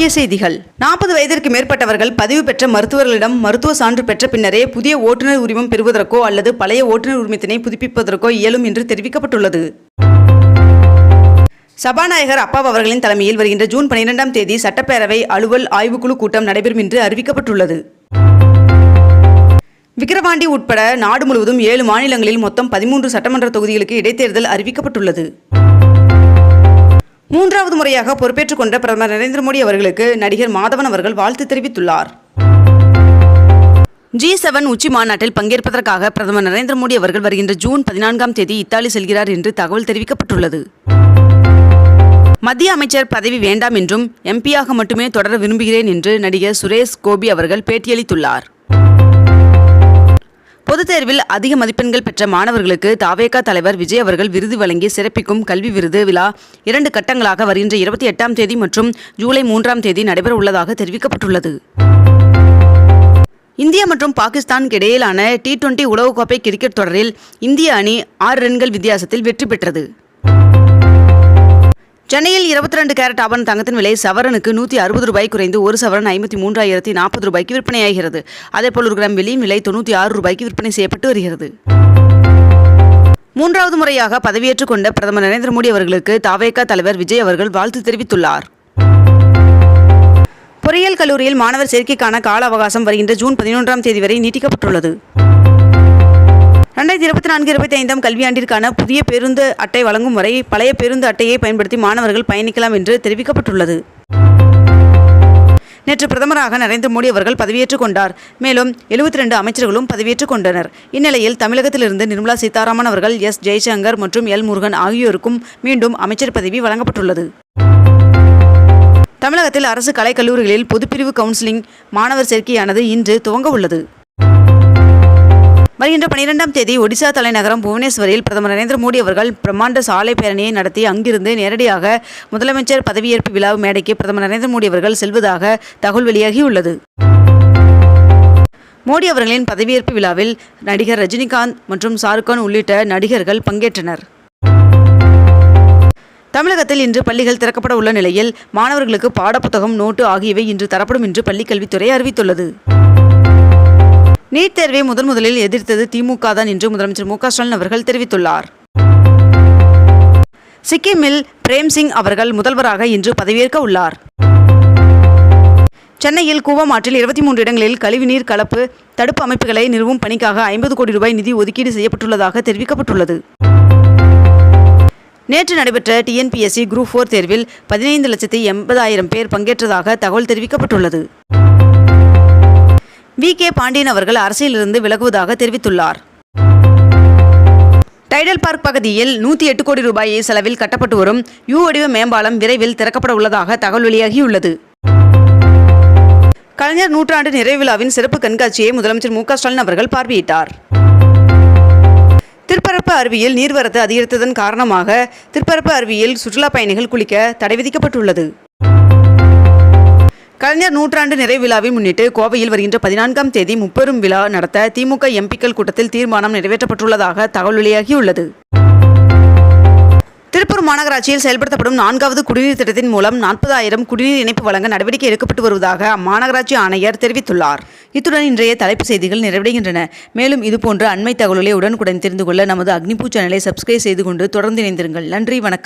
முக்கிய செய்திகள். நாற்பது வயதிற்கு மேற்பட்டவர்கள் பதிவு பெற்ற மருத்துவர்களிடம் மருத்துவ சான்று பெற்ற பின்னரே புதிய ஓட்டுநர் உரிமம் பெறுவதற்கோ அல்லது பழைய ஓட்டுநர் உரிமத்தினை புதுப்பிப்பதற்கோ இயலும் என்று தெரிவிக்கப்பட்டுள்ளது. சபாநாயகர் அப்பாவு அவர்களின் தலைமையில் வருகின்ற ஜூன் பனிரெண்டாம் தேதி சட்டப்பேரவை அலுவல் ஆய்வுக்குழு கூட்டம் நடைபெறும் என்று அறிவிக்கப்பட்டுள்ளது. விக்கிரவாண்டி உட்பட நாடு முழுவதும் ஏழு மாநிலங்களில் மொத்தம் பதிமூன்று சட்டமன்ற தொகுதிகளுக்கு இடைத்தேர்தல் அறிவிக்கப்பட்டுள்ளது. மூன்றாவது முறையாக பொறுப்பேற்றுக் கொண்ட பிரதமர் நரேந்திர மோடி அவர்களுக்கு நடிகர் மாதவன் அவர்கள் வாழ்த்து தெரிவித்துள்ளார். ஜி செவன் உச்சி மாநாட்டில் பங்கேற்பதற்காக பிரதமர் நரேந்திர மோடி அவர்கள் வருகின்ற ஜூன் பதினான்காம் தேதி இத்தாலி செல்கிறார் என்று தகவல் தெரிவிக்கப்பட்டுள்ளது. மத்திய அமைச்சர் பதவி வேண்டாம் என்றும் எம்பியாக மட்டுமே தொடர விரும்புகிறேன் என்று நடிகர் சுரேஷ் கோபி அவர்கள் பேட்டியளித்துள்ளார். பொதுத் தேர்வில் அதிக மதிப்பெண்கள் பெற்ற மாணவர்களுக்கு தாவேகா தலைவர் விஜய் அவர்கள் விருது வழங்கி சிறப்பிக்கும் கல்வி விருது விழா இரண்டு கட்டங்களாக வருகின்ற இருபத்தி எட்டாம் தேதி மற்றும் ஜூலை மூன்றாம் தேதி நடைபெற உள்ளதாக தெரிவிக்கப்பட்டுள்ளது. இந்தியா மற்றும் பாகிஸ்தானுக்கு இடையிலான டி டுவெண்டி உலகக்கோப்பை கிரிக்கெட் தொடரில் இந்திய அணி ஆறு ரன்கள் வித்தியாசத்தில் வெற்றி பெற்றது. சென்னையில் இருபத்தி ரெண்டு கேரட் ஆபரண தங்கத்தின் விலை சவரனுக்கு நூற்றி அறுபது ரூபாய் குறைந்து ஒரு சவரன் ஐம்பத்தி மூன்றாயிரத்தி நாற்பது ரூபாய்க்கு விற்பனையாகிறது. அதேபோல் ஒரு கிராம் வெள்ளியின் விலை தொண்ணூற்றி ஆறு ரூபாய்க்கு விற்பனை செய்யப்பட்டு வருகிறது. மூன்றாவது முறையாக பதவியேற்றுக் கொண்ட பிரதமர் நரேந்திர மோடி அவர்களுக்கு தாவேகா தலைவர் விஜய் அவர்கள் வாழ்த்து தெரிவித்துள்ளார். பொறியியல் கல்லூரியில் மாணவர் சேர்க்கைக்கான கால அவகாசம் வருகின்ற ஜூன் பதினொன்றாம் தேதி வரை நீட்டிக்கப்பட்டுள்ளது. ரெண்டாயிரத்தி இருபத்தி நான்கு இருபத்தி ஐந்தாம் கல்வியாண்டிற்கான புதிய பேருந்து அட்டை வழங்கும் வரை பழைய பேருந்து அட்டையை பயன்படுத்தி மாணவர்கள் பயணிக்கலாம் என்று தெரிவிக்கப்பட்டுள்ளது. நேற்று பிரதமராக நரேந்திர மோடி அவர்கள் பதவியேற்றுக் கொண்டார். மேலும் எழுபத்தி ரெண்டு அமைச்சர்களும் பதவியேற்றுக் கொண்டனர். இந்நிலையில் தமிழகத்திலிருந்து நிர்மலா சீதாராமன் அவர்கள் எஸ். ஜெய்சங்கர் மற்றும் எல். முருகன் ஆகியோருக்கும் மீண்டும் அமைச்சர் பதவி வழங்கப்பட்டுள்ளது. தமிழகத்தில் அரசு கலைக்கல்லூரிகளில் பொதுப்பிரிவு கவுன்சிலிங் மாணவர் சேர்க்கையானது இன்று துவங்க உள்ளது. வருகின்ற பனிரெண்டாம் தேதி ஒடிசா தலைநகரம் புவனேஸ்வரில் பிரதமர் நரேந்திர மோடி அவர்கள் பிரம்மாண்ட சாலை பேரணியை நடத்தி அங்கிருந்து நேரடியாக முதலமைச்சர் பதவியேற்பு விழா மேடைக்கு பிரதமர் நரேந்திர மோடி அவர்கள் செல்வதாக தகவல் வெளியாகியுள்ளது. மோடி அவர்களின் பதவியேற்பு விழாவில் நடிகர் ரஜினிகாந்த் மற்றும் ஷாருக்கான் உள்ளிட்ட நடிகர்கள் பங்கேற்றனர். தமிழகத்தில் இன்று பள்ளிகள் திறக்கப்பட உள்ள நிலையில் மாணவர்களுக்கு பாடப்புத்தகம் நோட்டு ஆகியவை இன்று தரப்படும் என்று பள்ளிக்கல்வித்துறை அறிவித்துள்ளது. நீட் தேர்வை முதன் முதலில் எதிர்த்தது திமுக தான் என்று முதலமைச்சர் மு ஸ்டாலின் அவர்கள் தெரிவித்துள்ளார். சிக்கிமில் பிரேம்சிங் அவர்கள் முதல்வராக இன்று பதவியேற்க உள்ளார். சென்னையில் கூவமாற்றில் இருபத்தி மூன்று இடங்களில் கழிவுநீர் கலப்பு தடுப்பு அமைப்புகளை நிறுவும் பணிக்காக ஐம்பது கோடி ரூபாய் நிதி ஒதுக்கீடு செய்யப்பட்டுள்ளதாக தெரிவிக்கப்பட்டுள்ளது. நேற்று நடைபெற்ற டிஎன்பிஎஸ்சி குரூப் ஃபோர் தேர்வில் பதினைந்து லட்சத்தி எண்பதாயிரம் பேர் பங்கேற்றதாக தகவல் தெரிவிக்கப்பட்டுள்ளது. வி. கே. பாண்டியன் அவர்கள் அரசியலிருந்து விலகுவதாக தெரிவித்துள்ளார். டைடல் பார்க் பகுதியில் நூற்றி எட்டு கோடி ரூபாய் செலவில் கட்டப்பட்டு வரும் யூ வடிவ மேம்பாலம் விரைவில் திறக்கப்பட உள்ளதாக தகவல் வெளியாகியுள்ளது. கலைஞர் நூற்றாண்டு நிறைவு விழாவின் சிறப்பு கண்காட்சியை முதலமைச்சர் மு. ஸ்டாலின் அவர்கள் பார்வையிட்டார். திருப்பரப்பு அருவியில் நீர்வரத்து அதிகரித்ததன் காரணமாக திருப்பரப்பு அருவியில் சுற்றுலா பயணிகள் குளிக்க தடை விதிக்கப்பட்டுள்ளது. கலைஞர் நூற்றாண்டு நிறைவு விழாவை முன்னிட்டு கோவையில் வருகின்ற பதினான்காம் தேதி முப்பெரும் விழா நடத்த திமுக எம்பிக்கள் கூட்டத்தில் தீர்மானம் நிறைவேற்றப்பட்டுள்ளதாக தகவல் வெளியாகியுள்ளது. திருப்பூர் மாநகராட்சியில் செயல்படுத்தப்படும் நான்காவது குடிநீர் திட்டத்தின் மூலம் நாற்பதாயிரம் குடிநீர் இணைப்பு வழங்க நடவடிக்கை எடுக்கப்பட்டு வருவதாக அம்மாநகராட்சி ஆணையர் தெரிவித்துள்ளார். இத்துடன் இன்றைய தலைப்புச் செய்திகள் நிறைவடைகின்றன. மேலும் இதுபோன்ற அண்மை தகவல்களை உடனுக்குடன் தெரிந்து கொள்ள நமது அக்னிபூ சேனலை சப்ஸ்கிரைப் செய்து கொண்டு தொடர்ந்து இணைந்திருங்கள். நன்றி வணக்கம்.